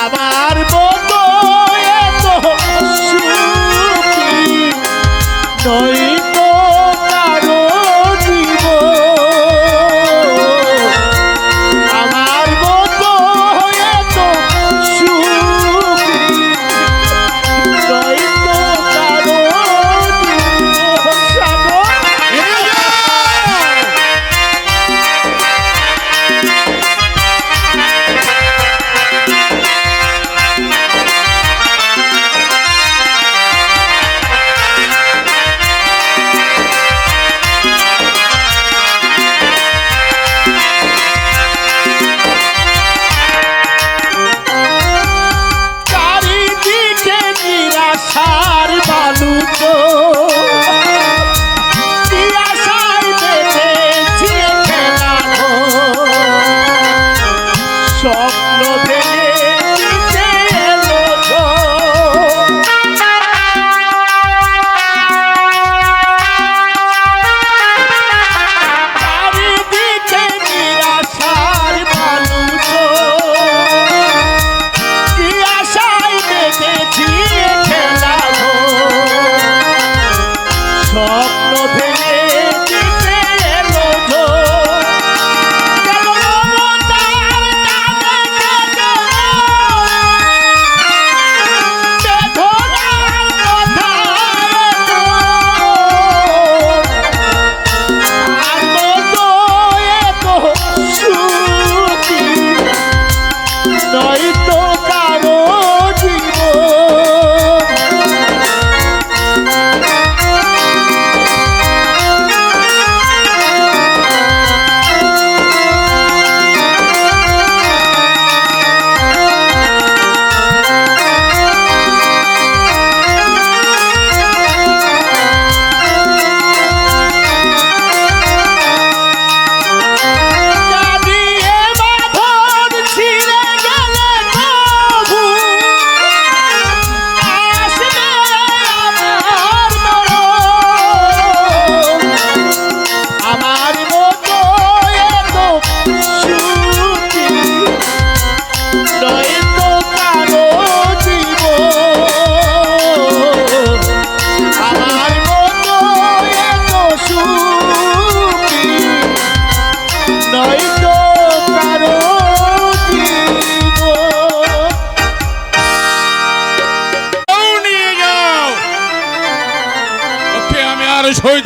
আমার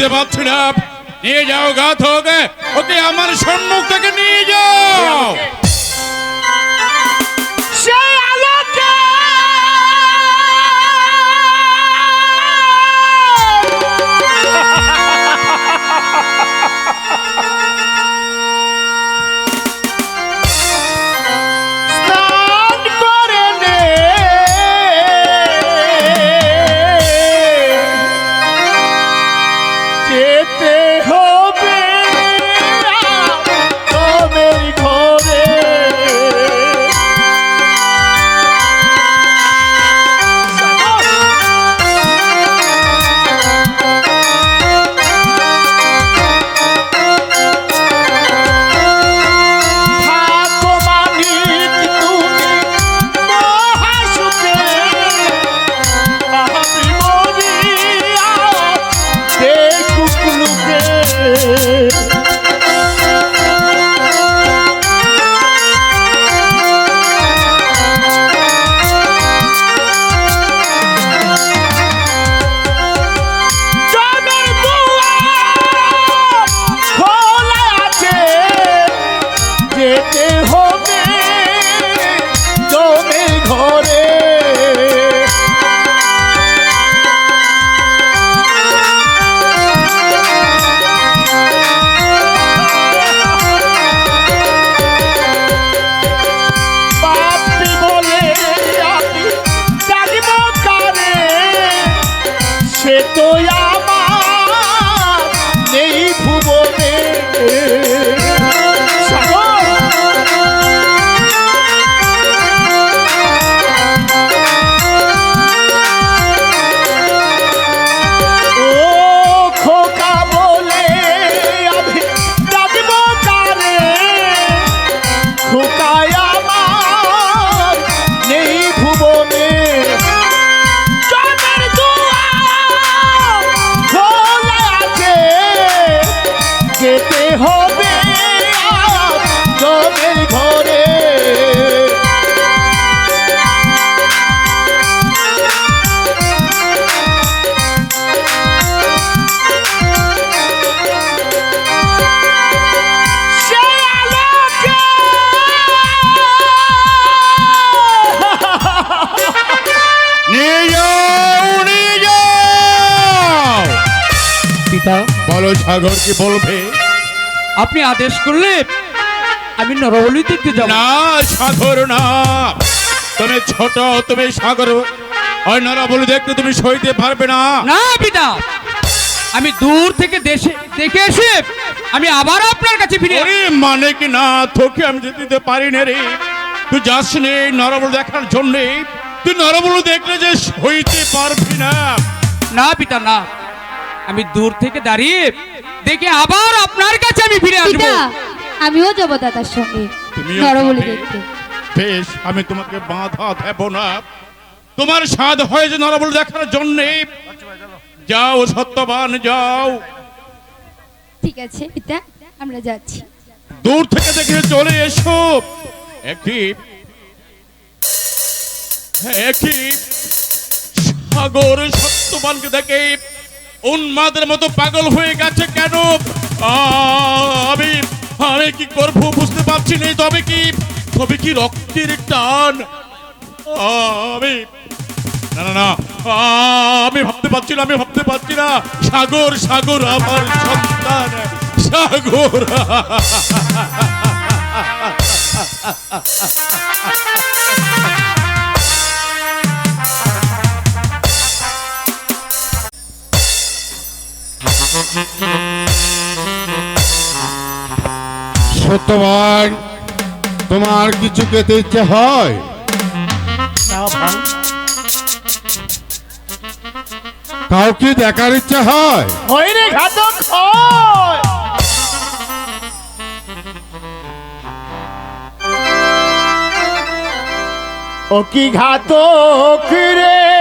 সইতে পারছি না। নিয়ে যাও ঘাতক ওকে আমার সম্মুখ থেকে নিয়ে যাও। সাগর কি বলবে? আপনি আদেশ করলে আমি নরবলি দেখতে যাব। না সাগর না। তুমি ছোট তুমি সাগর। অন্যরা বলে দেখতে তুমি সইতে পারবে না। না পিতা। আমি দূর থেকে দেশে দেখে এসে আমি আবার আপনার কাছে ফিরে ওরে মানে কি না? তোকে আমি যেতে দিতে পারি না রে। তুই যাস নে নরবল দেখার জন্যে। তুই নরবল দেখলে যে সইতে পারবি না। না পিতা না। আমি দূর থেকে দাঁড়িয়ে দেখে আবার আপনার কাছে আমি ফিরে আসব। আমিও যাব দাদার সঙ্গে। নরবলি? দেখতে। বেশ আমি তোমাকে বাধা দেব না। তোমার স্বাদ হয়েছে নরবল দেখার জন্যে। যাও সত্যবান যাও। ঠিক আছে পিতা আমরা যাচ্ছি। দূর থেকে দেখে চলে এসো। একটি একটি সাগর সত্যবানকে দেখে উন্মাদের মতো পাগল হয়ে গেছে কেন? আমি আমি কি করব বুঝতে পারছি না তবে কি তবে কি রক্তের টান? আমি, না না না আমি ভাবতে পারছি না, আমি ভাবতে পারছি না। সাগর সাগর, আমার সন্তান সাগর সত্যবান তোমার কিছু খেতে ইচ্ছে হয়? কাউকে দেখার ইচ্ছে হয়? হয় রে ঘাতক হয়। ও কি ঘাতক রে?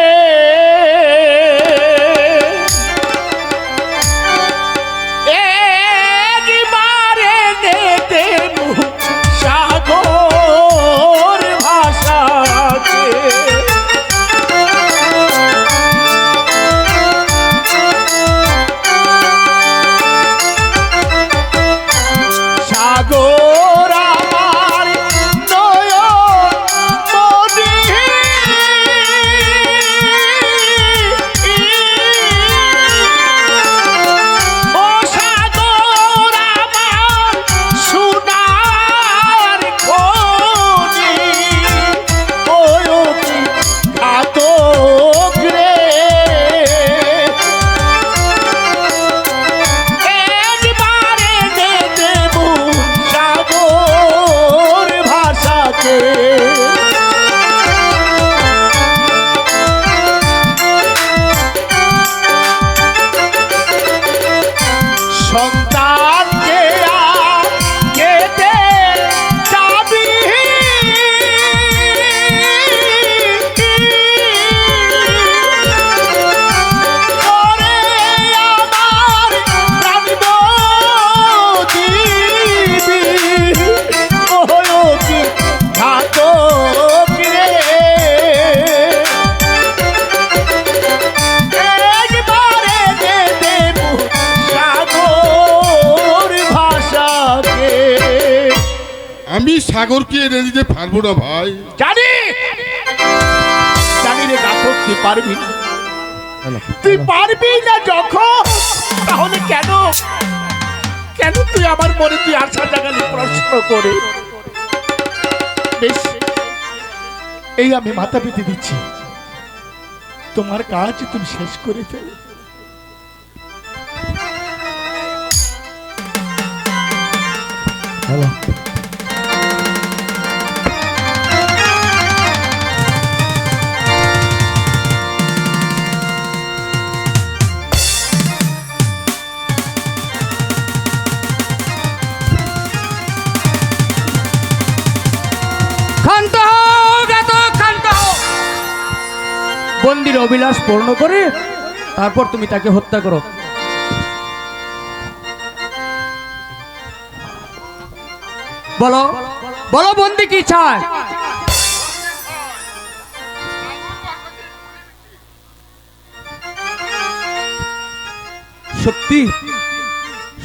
সাগরকে এনে দিতে পারব না ভাই। জানি। জানি রে তুই পারবি তুই পারবি না যখন। তাহলে কেন? কেন তুই আমার মনে তুই আশা জাগালি প্রশ্ন করে? বেশ এই আমি মাথা পেতে দিচ্ছি। তোমার কাজ তুমি শেষ করে ফেলো। হ্যালো। বন্দির অবিলাস পূর্ণ করে তারপর তুমি তাকে হত্যা করো। বলো বলো বন্দি কি চায়? সত্যি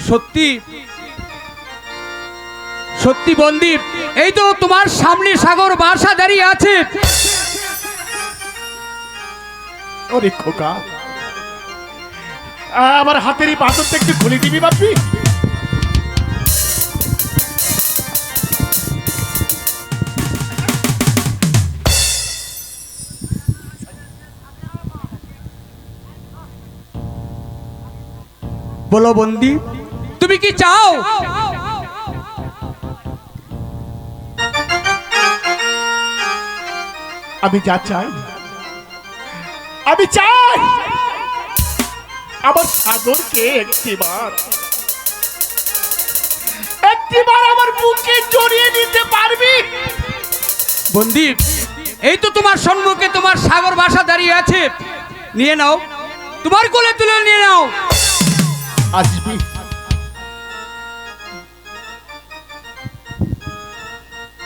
সত্যি সত্যি বন্দি। এই তো তোমার সামনে সাগর বাসা দাঁড়িয়ে আছে। ওরে খোকা। আমার হাতের এই বাঁধরটা একটু খুলে দিবি বাপি? বলো বন্দি তুমি কি চাও? আমি যা চাই আমি চাই আমার সাগরকে একটিবার একটিবার আমার বুকে জড়িয়ে নিতে পারবি? বন্দি এই তো তোমার সম্মুখে তোমার সাগর বাসা দাঁড়িয়ে আছে। নিয়ে নাও তোমার কোলে তুলে নিয়ে নাও। আসবি।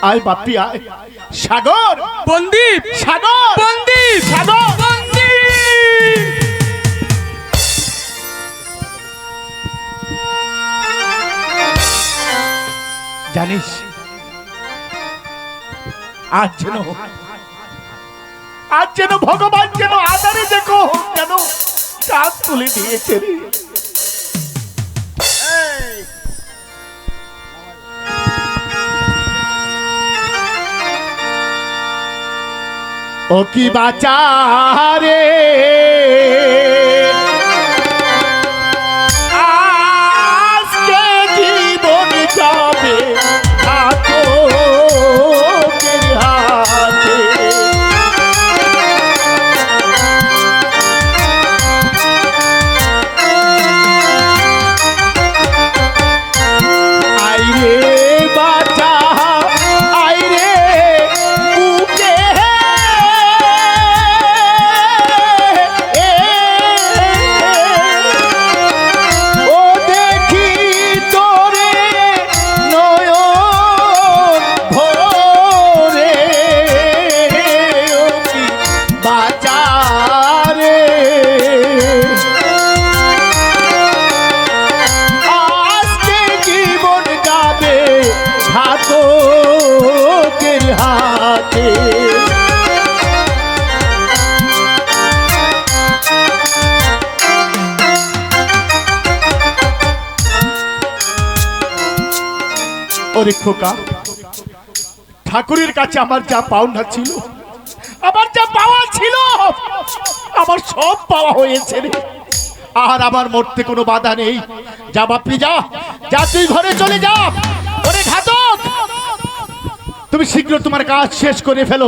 আয় বাপি আয়। সাগর! বন্দি সাগর! বন্দি। সাগর আজ যেন আজ যেন ভগবান যেন আদারে দেখো যেন চাঁদ তুলে দিয়েছে ও কি বাচারে ওরে ঠাকুরের কাছে আমার যা পাওনা ছিল, আমার যা পাওয়া ছিল, আমার সব পাওয়া হয়েছে আর আমার মরতে কোনো বাধা নেই। যা বাপি যা যা, তুই ঘরে চলে যা। তুমি শীঘ্র তোমার কাজ শেষ করে ফেলো।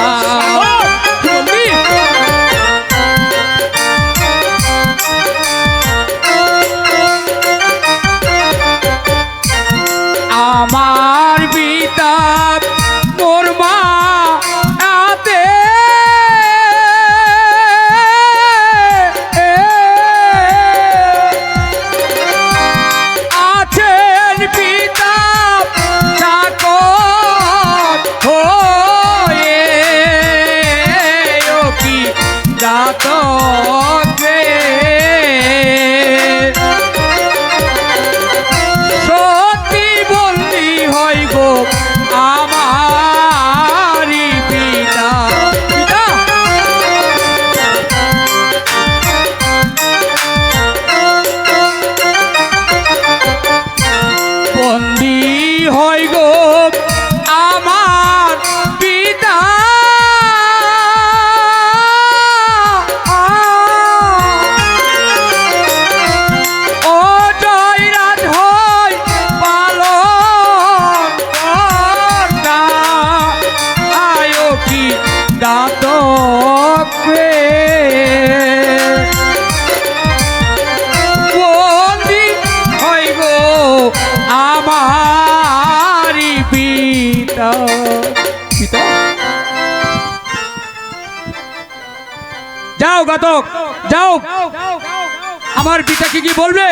পিতাকে কি বলবে?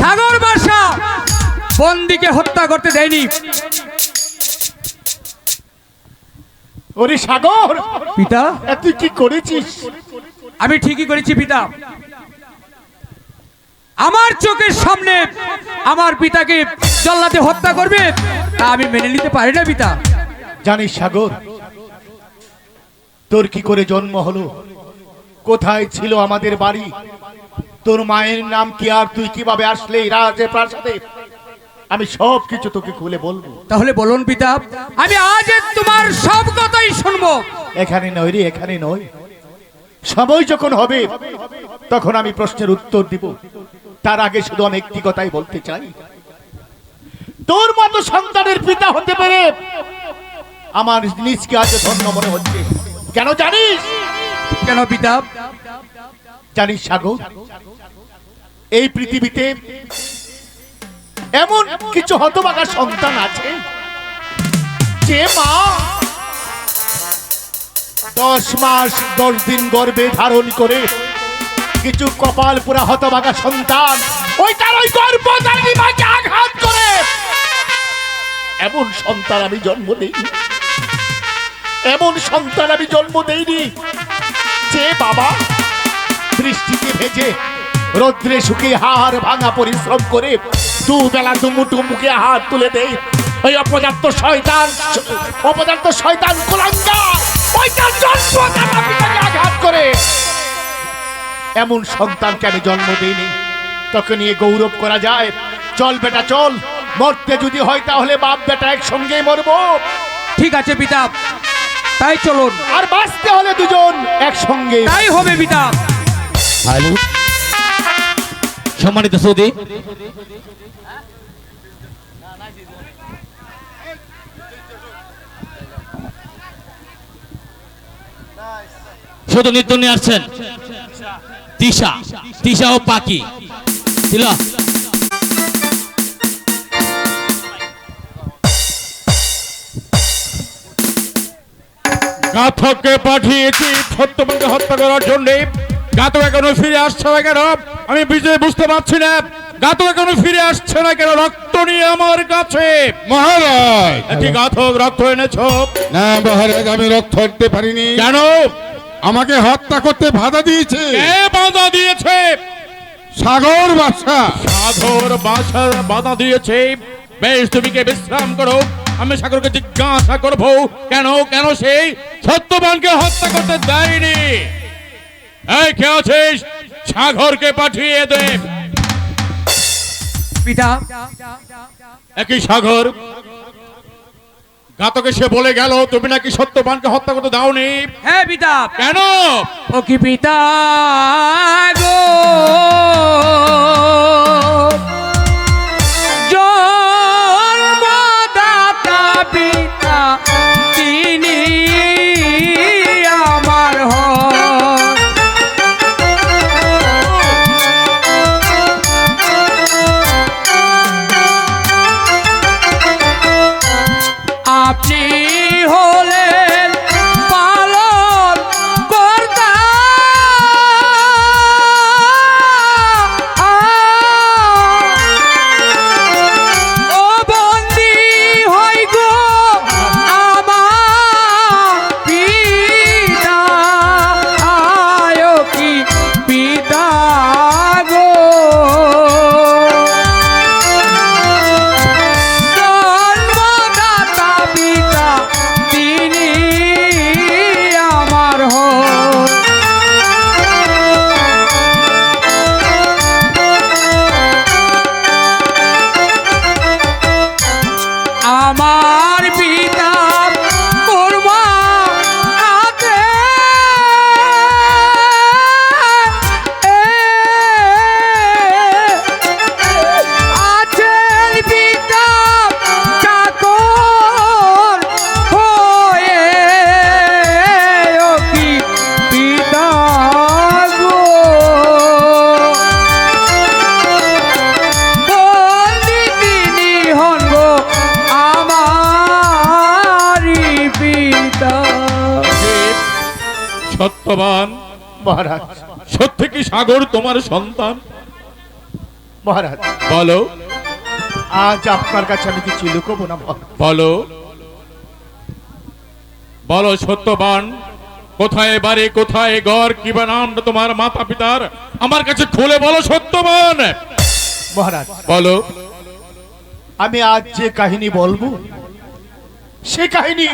সাগর বাসা বন্দিকে হত্যা করতে দেয়নি। ওরে সাগর পিতা তুই কি করেছিস? আমি ঠিকই করেছি পিতা। আমার চোখের সামনে আমার পিতাকে জল্লাতে হত্যা করবে তা আমি মেনে নিতে পারি না পিতা। জানিস সাগর তোর কি করে জন্ম হলো? কোথায় ছিল আমাদের বাড়ি? তোর মায়ের নাম কি আর তুই কীভাবে আসলে? রাজে প্রাসাদে। আমি সব কিছু তোকে খুলে বলব। তাহলে বলুন পিতা আমি আজ তোমার সব কথাই শুনব। এখানে নয় রে এখানে নয় সময় যখন হবে তখন আমি প্রশ্নের উত্তর দিব। তার আগে শুধু আমি একটি কথাই বলতে চাই। তোর মতো সন্তানের পিতা হতে পেরে আমার নিজকে আজ ধন্য মনে হচ্ছে। কেন জানিস? কেন পিতা? জানিস সাগর? এই পৃথিবীতে এমন কিছু হতবাগা সন্তান আছে যে মা দশ মাস, দশ দিন গর্ভে ধারণ করে কিছু কপাল পুরা হতবাগা সন্তান ওই তার ওই মাকে আঘাত করে। এমন সন্তান আমি জন্ম দেইনি। এমন সন্তান আমি জন্ম দেইনি যে বাবা বৃষ্টিতে ভেজে রৌদ্রে শুকিয়ে হার ভাঙা পরিশ্রম করে দু বেলা দুমুটু মুখে হাত তুলে দেয় ওই অপদার্থ শয়তান অপদার্থ শয়তান কুলাঙ্গা ওইটার পিতাকে আঘাত করে। এমন সন্তানকে আমি জন্ম দিইনি। তোকে নিয়ে গৌরব করা যায়। চল বেটা চল। মরতে যদি হয় তাহলে বাপ বেটা একসঙ্গেই মরবো। ঠিক আছে পিতা। তাই চলুন। আর বাঁচতে হলে দুজন একসঙ্গে। তাই হবে পিতা। হ্যালো সম্মানিত সৌদি। শুধু নৃত্য নিয়ে আসছেন। তিশা। তিশা ও তিলা। ঘাতককে পাঠিয়েছি সত্যবানকে হত্যা করার জন্য। ঘাতক এখনও ফিরে আসছে না কেন? আমি বিজয় বুঝতে পারছি না। ঘাতক এখনও ফিরে আসছে না কেন? রক্ত নিয়ে আমার কাছে। মহারাজ! একটি ঘাতক রক্ত এনেছ? না মহারাজ আমি রক্ত হতে পারিনি। কেন? আমাকে হত্যা করতে বাধা দিয়েছে। কে বাধা দিয়েছে? সাগর বাসা সাগর বাসা বাধা দিয়েছে। বেশ তুমি কে বিশ্রাম করো। আমি সাগরকে জিজ্ঞাসা করব। কেন কেন সেই সত্যবানকে হত্যা করতে দেয়নি? এই কে আছিস? সাগরকে পাঠিয়ে দে। পিতা। একই সাগর। ঘাতকে সে বলে গেল তুমি নাকি সত্যবানকে হত্যা করতে দাওনি? হ্যাঁ পিতা। কেন? ও কি পিতা গো? তোমার সন্তান। মহারাজ বলো। আজ আপনার কাছে আমি কিছু লুকোবো না বলো। বলো সত্যবান। কোথায় বাড়ি কোথায় ঘর কি নাম তোমার মাতা পিতার আমার কাছে খুলে বলো সত্যবান। মহারাজ বলো। আমি আজ যে কাহিনী বলব সে কাহিনী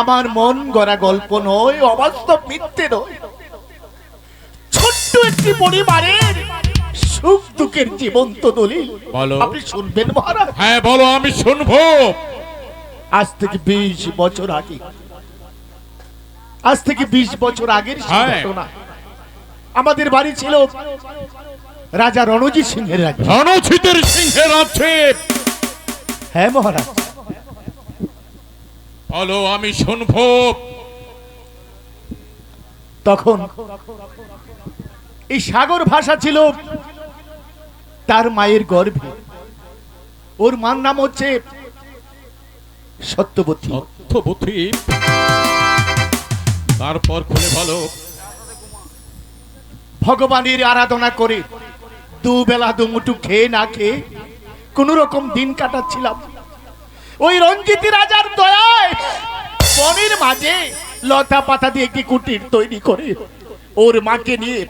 আমার মন গড়া গল্প নয় অবাস্তব মিথ্যে নয়। ছোট্ট একটি পরিবারের সুখ দুঃখের জীবন্ত দলিল। বলো। আপনি শুনবেন মহারাজ? হ্যাঁ বলো আমি শুনব। আজ থেকে বিশ বছর আগে। আজ থেকে বিশ বছর আগের হ্যাঁ। ঘটনা। আমাদের বাড়ি ছিল রাজা রণজিৎ সিংহের রাজ্য। রণজিতের সিংহের আছে হ্যাঁ মহারাজ। বলো আমি শুনব। তখন এই সাগর ভাষা ছিল তার মায়ের গর্ভে। ওর মার নাম হচ্ছে সত্যবতী। সত্যবতী। তারপর খুলে বলো ভগবানের আরাধনা করে দুবেলা দুমুটু খেয়ে না খেয়ে কোন রকম দিন কাটাচ্ছিলাম। ওই রঞ্জিত রাজার দয়ায় বনের মাঝে লতা পাতা দিয়ে একটি কুটির তৈরি করে ওর মাকে নিয়ে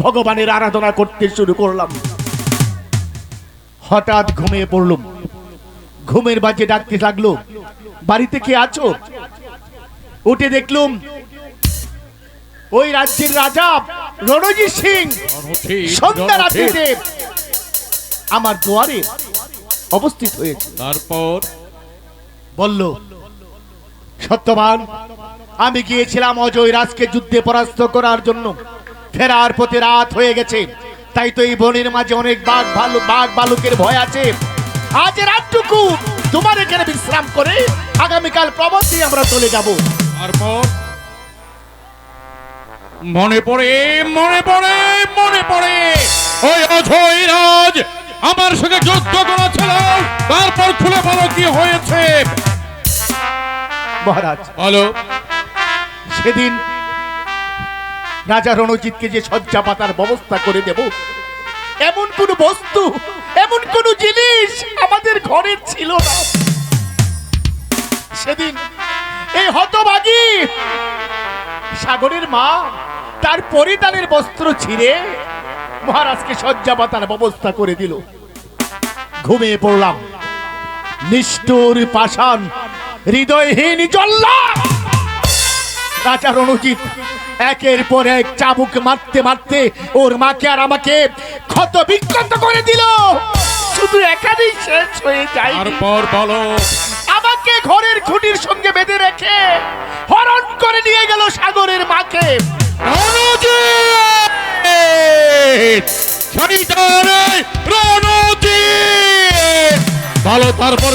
ভগবানের আরাধনা করতে শুরু করলাম। হঠাৎ ঘুমিয়ে পড়লাম। ঘুমের বাজে ডাকতে লাগল বাড়িতে কে আছো? উঠে দেখলুম ওই রাজ্যের রাজা রণজিৎ সিং সন্ধ্যা রাত্রিতে আমার দুয়ারে অবস্থিত হয়েছে। তারপর? বলল সত্যবান আমি গিয়েছিলাম অজয় রাজকে যুদ্ধে পরাস্ত করার জন্য। ফেরার পথে রাত হয়ে গেছে। তাই তো এই বনের মাঝে অনেক বাঘ ভালু বাঘ বালুকের ভয় আছে। আজ রাতটুকু তোমার এখানে বিশ্রাম করে আগামীকাল প্রবর্তী আমরা চলে যাব। তারপর? মনে পড়ে মনে পড়ে মনে পড়ে। ওই অজয় রাজ আমার সঙ্গে যুদ্ধ করেছিল। তারপর খুলে বলো কি হয়েছে। মহারাজ বলো। সেদিন রাজা রণজিৎকে যে শয্যা পাতার ব্যবস্থা করে দেব, এমন কোন বস্তু, এমন কোন জিনিস আমাদের ঘরে ছিল না। সেদিন এই হতভাগী সাগরের মা তার পরিধানের বস্ত্র ছিঁড়ে মহারাজকে শয্যা পাতার ব্যবস্থা করে দিল। ঘুমিয়ে পড়লাম। নিষ্ঠুর পাষাণ, হৃদয়হীন জল্লা! রাজা রণজিৎ একের পর এক চাবুক মারতে মারতে ওর মাকে আর আমাকে ক্ষত বিক্ষত করে দিল। শুধু এখানেই শেষ হয়ে যায়। তারপর বলো। আমাকে ঘরের খুঁটির সঙ্গে বেঁধে রেখে হরণ করে নিয়ে গেল সাগরের মাকে। ভালো তারপর